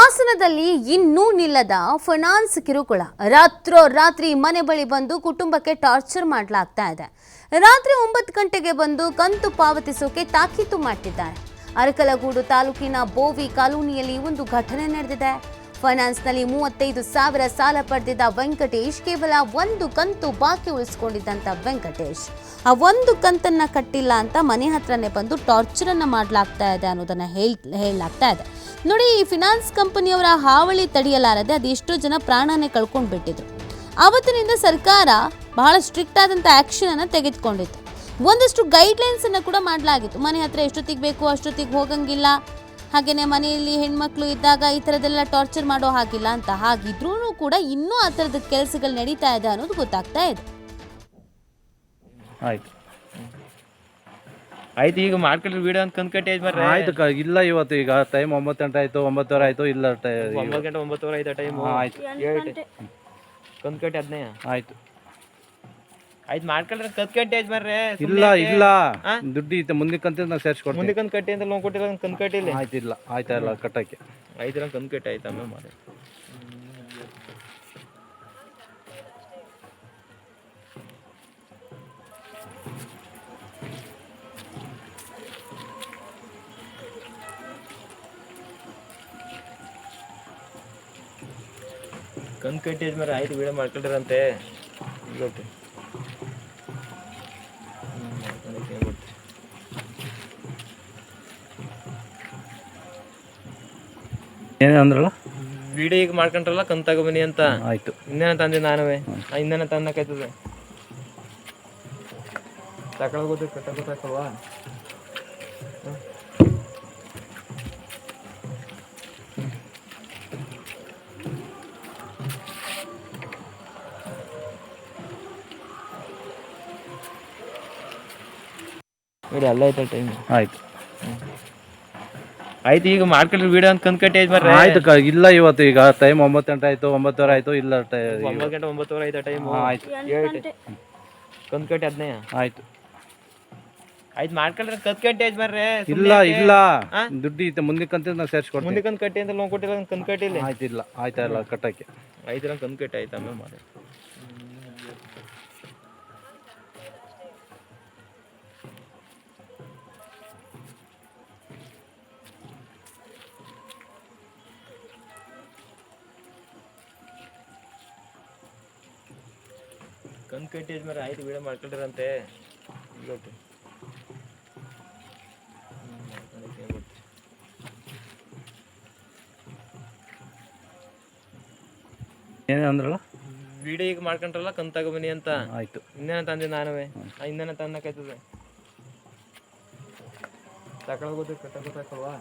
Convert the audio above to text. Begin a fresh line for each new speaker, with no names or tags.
ಹಾಸನದಲ್ಲಿ ಇನ್ನೂ ನಿಲ್ಲದ ಫೈನಾನ್ಸ್ ಕಿರುಕುಳ. ರಾತ್ರೋ ರಾತ್ರಿ ಮನೆ ಬಳಿ ಬಂದು ಕುಟುಂಬಕ್ಕೆ ಟಾರ್ಚರ್ ಮಾಡಲಾಗ್ತಾ ಇದೆ. ರಾತ್ರಿ ಒಂಬತ್ತು ಗಂಟೆಗೆ ಬಂದು ಕಂತು ಪಾವತಿಸೋಕೆ ತಾಕೀತು ಮಾಡ್ತಿದ್ದಾರೆ. ಅರಕಲಗೂಡು ತಾಲೂಕಿನ ಬೋವಿ ಕಾಲೋನಿಯಲ್ಲಿ ಒಂದು ಘಟನೆ ನಡೆದಿದೆ. ಫೈನಾನ್ಸ್ನಲ್ಲಿ ಮೂವತ್ತೈದು ಸಾವಿರ ಸಾಲ ಪಡೆದಿದ್ದ ವೆಂಕಟೇಶ್ ಕೇವಲ ಒಂದು ಕಂತು ಬಾಕಿ ಉಳಿಸಿಕೊಂಡಿದ್ದಂತ ವೆಂಕಟೇಶ್. ಆ ಒಂದು ಕಂತನ್ನ ಕಟ್ಟಿಲ್ಲ ಅಂತ ಮನೆ ಹತ್ರನೇ ಬಂದು ಟಾರ್ಚರ್ ಅನ್ನ ಮಾಡಲಾಗ್ತಾ ಇದೆ ಅನ್ನೋದನ್ನ ಹೇಳ್, ಹೇಳಲಾಗ್ತಾ ಇದೆ. ನೋಡಿ, ಈ ಫಿನಾನ್ಸ್ ಕಂಪನಿಯವರ ಹಾವಳಿ ತಡೆಯಲಾರದೆ ಅದೆಷ್ಟೋ ಜನ ಪ್ರಾಣನೇ ಕಳ್ಕೊಂಡು ಬಿಟ್ಟಿದ್ರು ಆವತ್ತಿನಿಂದ ಸರ್ಕಾರ ಬಹಳ ಸ್ಟ್ರಿಕ್ಟ್ ಆದಂಥ ಆ್ಯಕ್ಷನ್ ಅನ್ನು ತೆಗೆದುಕೊಂಡಿತ್ತು. ಒಂದಷ್ಟು ಗೈಡ್ಲೈನ್ಸ್ ಅನ್ನು ಕೂಡ ಮಾಡಲಾಗಿತ್ತು. ಮನೆ ಹತ್ರ ಎಷ್ಟೊತ್ತಿಗೆ ಬೇಕು, ಅಷ್ಟೊತ್ತಿಗೆ ಹೋಗಂಗಿಲ್ಲ. ಹಾಗೆಯೇ ಮನೆಯಲ್ಲಿ ಹೆಣ್ಮಕ್ಳು ಇದ್ದಾಗ ಈ ಥರದ್ದೆಲ್ಲ ಟಾರ್ಚರ್ ಮಾಡೋ ಹಾಗಿಲ್ಲ ಅಂತ ಹಾಗಿದ್ರೂ ಕೂಡ ಇನ್ನೂ ಆ ಥರದ ಕೆಲಸಗಳು ನಡೀತಾ ಇದೆ ಅನ್ನೋದು ಗೊತ್ತಾಗ್ತಾ ಇದೆ.
ಆಯ್ತು.
ಆಯ್ತು ಈಗ ಮಾಡ್ಕೊಂಡ್ರೆ ವಿಡಿಯೋ ಅಂತ ಕಂದ್ಕಟ್ಟಿ ಆಯ್ತು ಮಾರ್ರೆ.
ಆಯ್ತು ಕ ಇಲ್ಲ ಇವತ್ತು ಈಗ ಟೈಮ್ ಒಂಬತ್ತು ಗಂಟೆ ಆಯ್ತು ಒಂಬತ್ತುವರೆ ಆಯ್ತು ಇಲ್ಲ ಟೈ-
ಒಂಬತ್ತು ಗಂಟೆ ಒಂಬತ್ತುವರೆ ಆಯ್ತಾ ಟೈಮ್
ಆಯ್ತು.
ಕಂದ್ಕಟ್ಟಿ ಅದನ್ನೇ
ಆಯ್ತು.
ಆಯ್ತು ಮಾಡ್ಕೊಂಡ್ರೆ ಕತ್ಕಟ್ಟಿ ಆಯ್ತು ಬರ್ರಿ.
ಇಲ್ಲ ಇಲ್ಲ? ದುಡ್ಡು ಇತ್ತು ಅಂತ ನಾವು ಸೇರಿಸ್ಕೊಡ್ತೀನಿ
ಮುಂದೆ ಕಂದ್ ಕಟ್ಟಿ ಅಂತ ಲೋನ್ ಕೊಟ್ಟಿಲ್ಲ ಕಂದ್ ಕಟ್ಟಿಲ್ಲ
ಆಯ್ತು ಇಲ್ಲ. ಆಯ್ತಾ ಇಲ್ಲ ಕಟ್ಟಕ್ಕೆ.
ಆಯ್ತು ಕಂದ್ ಕಟ್ಟಿ ಆಯ್ತು ಆಮೇಲೆ ಮಾಡಿ ಕಂದ್ ಕಟ್ಟಿ ಮಾರ್ರೆ ಆಯ್ತು ವೀಡಿಯೋ ಮಾಡ್ಕೊಂಡ್ರಂತೆ. ಗೊತ್ತು
ಏನೇ ಅಂದ್ರಲ್ಲ?
ವಿಡಿಯೋ ಈಗ ಮಾಡ್ಕೊಂಡ್ರಲ್ಲ ಕಂತ್ ಬನ್ನಿ ಅಂತ.
ಆಯ್ತು.
ಇನ್ನೇನ ತಂದೆ ನಾನುವೆ. ಇನ್ನೇನ ತಂದಕೈತದೆ ತಗೊಳ್ಬೋದು ಕಟ್ಟಗೋತಾಕಲ್ವಾ ನೋಡಿ ಅಲ್ಲ ಆಯ್ತಾ ಟೈಮ್.
ಆಯ್ತು.
ಆಯ್ತು ಈಗ ಮಾಡ್ಕೊಂಡ್ರೆ ವಿಡಿಯೋ ಅಂತ ಕಂದ್ಕಟ್ಟೆ ಐದು ಆಯ್ತು ಮಾರ್ರೆ.
ಆಯ್ತು ಕ ಇಲ್ಲ ಇವತ್ತು ಈಗ ಟೈಮ್ ಒಂಬತ್ತು ಗಂಟೆ ಆಯ್ತು ಒಂಬತ್ತುವರೆ ಆಯ್ತು ಇಲ್ಲ ಟೈ-
ಒಂಬತ್ತು ಗಂಟೆ ಒಂಬತ್ತುವರೆ ಆಯ್ತಾ ಟೈಮ್
ಆಯ್ತು.
ಕಂದ್ ಕಟ್ಟಿ ಅದನ್ನೇ
ಆಯ್ತು.
ಆಯ್ತು ಮಾಡ್ಕೊಂಡ್ರೆ ಕತ್ ಕಟ್ಟಿ ಆಯ್ತು ಮಾರ್ರೆ.
ಇಲ್ಲ ಇಲ್ಲ. ದುಡ್ಡಿ ಇತ್ತು ಕಂತಿನ ನಾವು ಸೇರಿಸ್ಕೊಡ್ತೀನಿ
ಮುಂದೆ ಕಂದ್ ಕಟ್ಟಿ ಅಂತ ಲೋನ್ ಕೊಟ್ಟಿಲ್ಲ ಕಂದ್ ಕಟ್ಟಿಲ್ಲ
ಆಯ್ತು ಇಲ್ಲ. ಆಯ್ತಾ ಇಲ್ಲ ಕಟ್ಟಕ್ಕೆ.
ಆಯ್ತು ನಂಗೆ ಕಂದ್ ಕಟ್ಟಿ ಆಯ್ತು ಆಮೇಲೆ ಮಾಡಿ ಕಂದ್ ಕಟ್ಟಿದ ಆಯ್ತು ಮಾರ್ರೆ ಆಯ್ತು ವಿಡಿಯೋ ಮಾಡ್ಕೊಂಡ್ರಂತೆ. ಗೊತ್ತು
ಏನೇ ಅಂದ್ರಲ್ಲ?
ವಿಡಿಯೋ ಈಗ ಮಾಡ್ಕೊಂಡ್ರಲ್ಲ ಕಂತ ತಗೊಬನ್ನಿ ಅಂತ.
ಆಯ್ತು.
ಇನ್ನೇನ ತಂದೆ ನಾನುವೆ? ಇನ್ನೇನ ತಂದಕೈತದೆ ತಕೊಳ್ಬೋದು ಕಟ್ಟಗೋತಾಕಲ್ವಾ